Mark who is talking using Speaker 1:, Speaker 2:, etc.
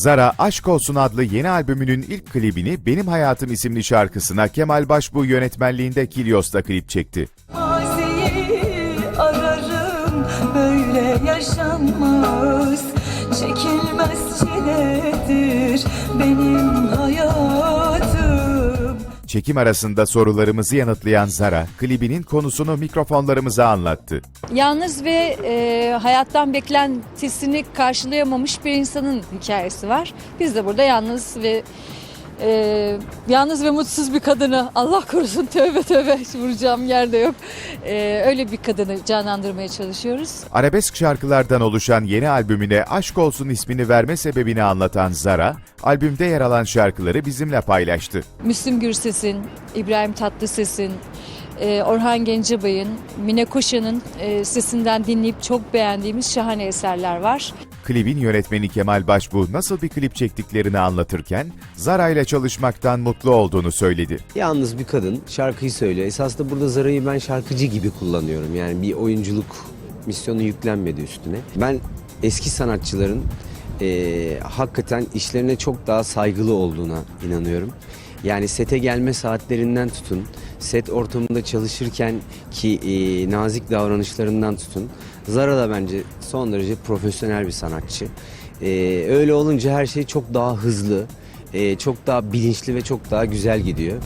Speaker 1: Zara Aşk Olsun adlı yeni albümünün ilk klibini Benim Hayatım isimli şarkısına Kemal Başbuğ yönetmenliğinde Kilyos'ta klip çekti.
Speaker 2: Ararım böyle yaşanmaz Çekilmez çiledir benim hayatım
Speaker 1: Çekim arasında sorularımızı yanıtlayan Zara, klibinin konusunu mikrofonlarımıza anlattı.
Speaker 3: Yalnız ve e, hayattan beklentisini karşılayamamış bir insanın hikayesi var. Biz de burada yalnız ve e, yalnız ve mutsuz bir kadını Allah korusun tövbe tövbe vuracağım yerde yok. E, öyle bir kadını canlandırmaya çalışıyoruz.
Speaker 1: Arabesk şarkılardan oluşan yeni albümüne Aşk Olsun ismini verme sebebini anlatan Zara, albümde yer alan şarkıları bizimle paylaştı.
Speaker 3: Müslüm Gürses'in, İbrahim Tatlıses'in, e, Orhan Gencebay'ın, Mine Koşan'ın e, sesinden dinleyip çok beğendiğimiz şahane eserler var.
Speaker 1: Klibin yönetmeni Kemal Başbuğ nasıl bir klip çektiklerini anlatırken, Zara ile çalışmaktan mutlu olduğunu söyledi.
Speaker 4: Yalnız bir kadın şarkıyı söylüyor. Esasında burada Zara'yı ben şarkıcı gibi kullanıyorum. Yani bir oyunculuk misyonu yüklenmedi üstüne. Ben eski sanatçıların eee, hakikaten işlerine çok daha saygılı olduğuna inanıyorum. Yani sete gelme saatlerinden tutun, set ortamında çalışırken ki eee, nazik davranışlarından tutun. Zara da bence son derece profesyonel bir sanatçı. Eee, öyle olunca her şey çok daha hızlı, eee, çok daha bilinçli ve çok daha güzel gidiyor.